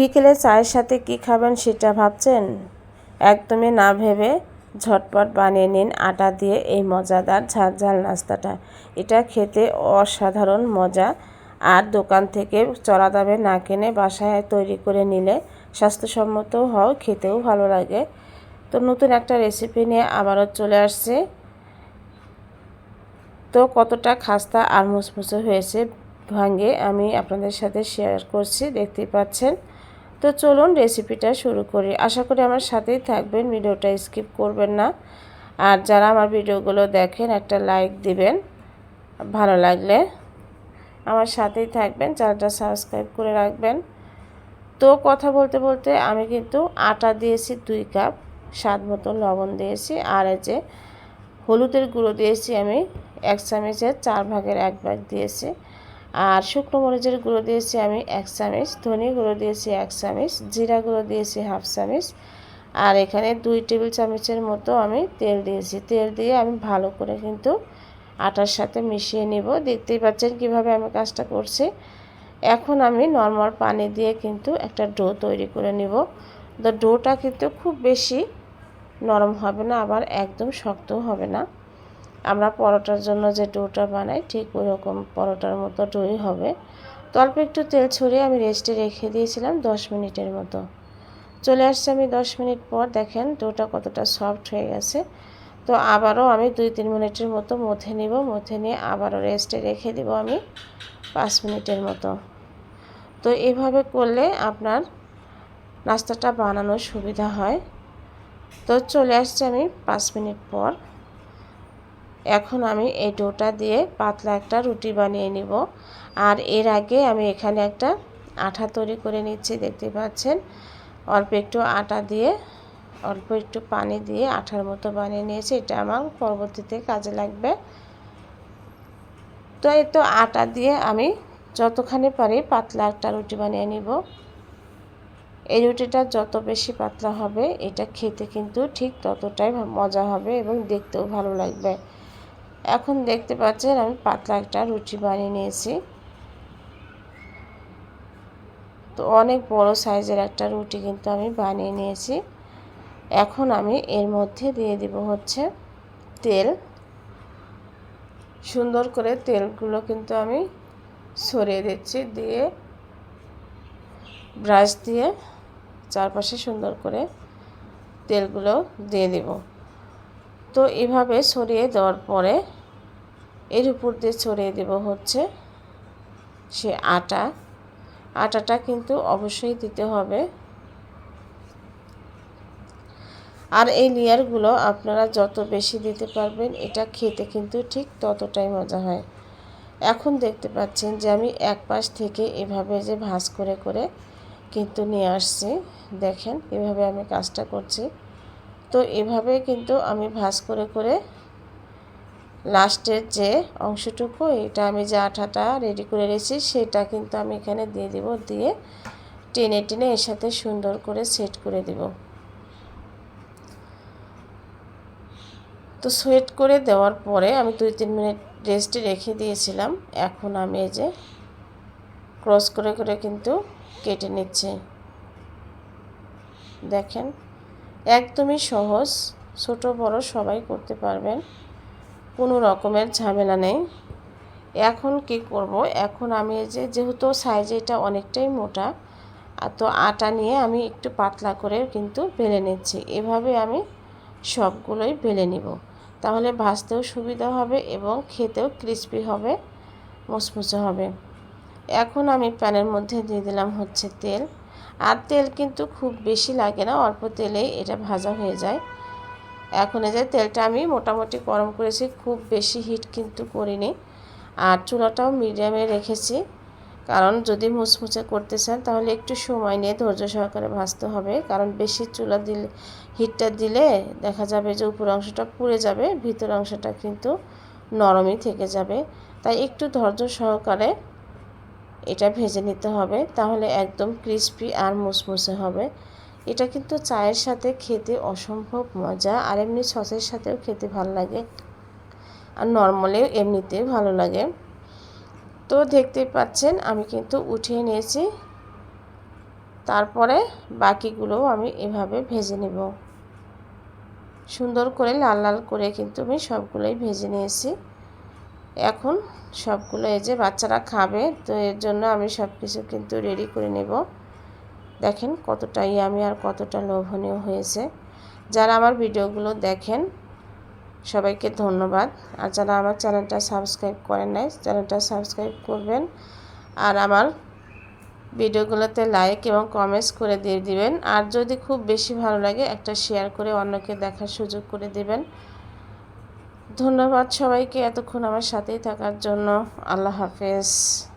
বিকেলে চায়ের সাথে কি খাবেন সেটা ভাবছেন? একদমই না ভেবে ঝটপট বানিয়ে নিন আটা দিয়ে এই মজাদার ঝালঝাল নাস্তাটা। এটা খেতে অসাধারণ মজা। আর দোকান থেকে চড়া দামে না কিনে বাসায় তৈরি করে নিলে স্বাস্থ্যসম্মত হও, খেতেও ভালো লাগে। তো নতুন একটা রেসিপি নিয়ে আবারও চলে আসছে। তো কতটা খাস্তা আর মুসমুসে হয়েছে ভাঙ্গে আমি আপনাদের সাথে শেয়ার করছি। দেখতেই পাচ্ছেন তো চলুন রেসিপিটা শুরু করি। আশা করি আমার সাথেই থাকবেন, ভিডিওটা স্কিপ করবেন না। আর যারা আমার ভিডিওগুলো দেখেন, একটা লাইক দিবেন, ভালো লাগলে আমার সাথেই থাকবেন, চ্যানেলটা সাবস্ক্রাইব করে রাখবেন। তো কথা বলতে বলতে আমি কিন্তু আটা দিয়েছি দুই কাপ, স্বাদ মতো লবণ দিয়েছি, আর যে হলুদের গুঁড়ো দিয়েছি আমি, এক চামচের চার ভাগের এক ভাগ দিয়েছি। আর শুকনো মরিচের গুঁড়ো দিয়েছি আমি এক চামচ, ধনে গুঁড়ো দিয়েছি এক চামচ, জিরা গুঁড়ো দিয়েছি হাফ চামচ, আর এখানে দুই টেবিল চামচের মতো আমি তেল দিয়েছি। তেল দিয়ে আমি ভালো করে কিন্তু আটার সাথে মিশিয়ে নিব। দেখতেই পাচ্ছেন কীভাবে আমি কাজটা করছি। এখন আমি নর্মাল পানি দিয়ে কিন্তু একটা ডো তৈরি করে নিব। তো ডোটা কিন্তু খুব বেশি নরম হবে না, আবার একদম শক্তও হবে না। আমরা পরোটার জন্য যে ডোটা বানাই, ঠিক ওরকম পরোটার মতো ডোই হবে। তো অল্প একটু তেল ছড়িয়ে আমি রেস্টে রেখে দিয়েছিলাম দশ মিনিটের মতো। চলে আসছে আমি দশ মিনিট পর, দেখেন ডোটা কতটা সফট হয়ে গেছে। তো আবারও আমি দুই তিন মিনিটের মতো মথে নিব মথে নিয়ে আবারও রেস্টে রেখে দিব আমি পাঁচ মিনিটের মতো। তো এভাবে করলে আপনার নাস্তাটা বানানোর সুবিধা হয়। তো চলে আসছে আমি পাঁচ মিনিট পর। এখন আমি এই ডোটা দিয়ে পাতলা একটা রুটি বানিয়ে নিব। আর এর আগে আমি এখানে একটা আঠা তৈরি করে নিচ্ছি, দেখতে পাচ্ছেন। অল্প একটু আটা দিয়ে, অল্প একটু পানি দিয়ে আঠার মতো বানিয়ে নিয়েছি। এটা আমার পরবর্তীতে কাজে লাগবে। তো এই তো আটা দিয়ে আমি যতখানি পারি পাতলা একটা রুটি বানিয়ে নিব। এই রুটিটা যত বেশি পাতলা হবে, এটা খেতে কিন্তু ঠিক ততটাই মজা হবে এবং দেখতেও ভালো লাগবে। এখন দেখতে পাচ্ছেন আমি পাতলা একটা রুটি বানিয়ে নিয়েছি। তো অনেক বড় সাইজের একটা রুটি কিন্তু আমি বানিয়ে নিয়েছি। এখন আমি এর মধ্যে দিয়ে দিব হচ্ছে তেল। সুন্দর করে তেলগুলো কিন্তু আমি সরিয়ে দিচ্ছি দিয়ে ব্রাশ দিয়ে চারপাশে সুন্দর করে তেলগুলো দিয়ে দিব। তো এভাবে ছড়িয়ে দেওয়ার পরে এর উপর দিয়ে ছড়িয়ে দেব হচ্ছে সে আটা। আটাটা কিন্তু অবশ্যই দিতে হবে। আর এই লেয়ারগুলো আপনারা যত বেশি দিতে পারবেন, এটা খেতে কিন্তু ঠিক ততটাই মজা হয়। এখন দেখতে পাচ্ছেন যে আমি এক পাশ থেকে এভাবে যে ভাঁজ করে করে কিন্তু নিয়ে আসছি। দেখেন এভাবে আমি কাজটা করছি। তো এভাবে কিন্তু আমি ভাঁজ করে করে লাস্টের যে অংশটুকু, এটা আমি যে আঠাটা রেডি করে রেখেছি, সেটা কিন্তু আমি এখানে দিয়ে দিব, দিয়ে টেনে টেনে এর সাথে সুন্দর করে সেট করে দেব। তো সেট করে দেওয়ার পরে আমি দুই তিন মিনিট রেস্টে রেখে দিয়েছিলাম, এখন আমি এই যে ক্রস করে করে কিন্তু কেটে নিচ্ছি। দেখেন একদমই সহজ। ছোট, বড় সবাই করতে পারবেন। কোনো রকমের ঝামেলা নেই। এখন কি করব? এখন আমি যে, যেহেতু সাইজে এটা অনেকটাই মোটা তো আটা নিয়ে আমি একটু পাতলা করে কিন্তু বেলে নিচ্ছি। এভাবে আমি সবগুলোই বেলে নিব। তাহলে ভাজতেও সুবিধা হবে এবং খেতেও ক্রিস্পি হবে, মুচমুচে হবে। এখন আমি প্যানের মধ্যে দিয়ে দিলাম হচ্ছে তেল। আর তেল কিন্তু খুব বেশি লাগে না, অল্প তেলেই এটা ভাজা হয়ে যায়। এখন এই যে তেলটা আমি মোটামুটি গরম করেছি, খুব বেশি হিট কিন্তু করিনি। আর চুলাটাও মিডিয়ামে রেখেছি, কারণ যদি মুচমুচে করতে চান তাহলে একটু সময় নিয়ে ধৈর্য সহকারে ভাজতে হবে, কারণ বেশি চুলা দিলে হিটটা দিলে দেখা যাবে যে উপর অংশটা পুড়ে যাবে, ভিতর অংশটা কিন্তু নরমই থেকে যাবে। তাই একটু ধৈর্য সহকারে এটা ভেজে নিতে হবে, তাহলে একদম ক্রিস্পি আর মুসমুসে হবে। এটা কিন্তু চায়ের সাথে খেতে অসম্ভব মজা, আর এমনি সসের সাথেও খেতে ভালো লাগে। আর নর্মালেও এমনিতে ভালো লাগে। তো দেখতেই পাচ্ছেন, আমি কিন্তু উঠিয়ে নিয়েছি। তারপরে বাকিগুলো আমি এভাবে ভেজে নেব। সুন্দর করে লাল লাল করে কিন্তু আমি সবগুলোই ভেজে নিয়েছি। এখন সবগুলো এই যে বাচ্চারা খাবে, তো এর জন্য আমি সব কিছু কিন্তু রেডি করে নেব। দেখেন কতটা ইয়ামি আর কতটা লোভনীয় হয়েছে। যারা আমার ভিডিওগুলো দেখেন, সবাইকে ধন্যবাদ। আর যারা আমার চ্যানেলটা সাবস্ক্রাইব করেন নাই, চ্যানেলটা সাবস্ক্রাইব করবেন। আর আমার ভিডিওগুলোতে লাইক এবং কমেন্টস করে দিয়ে দিবেন। আর যদি খুব বেশি ভালো লাগে, একটা শেয়ার করে অন্যকে দেখার সুযোগ করে দিবেন। ধন্যবাদ সবাইকে এতক্ষণ আমার সাথেই থাকার জন্য। আল্লাহ হাফেজ।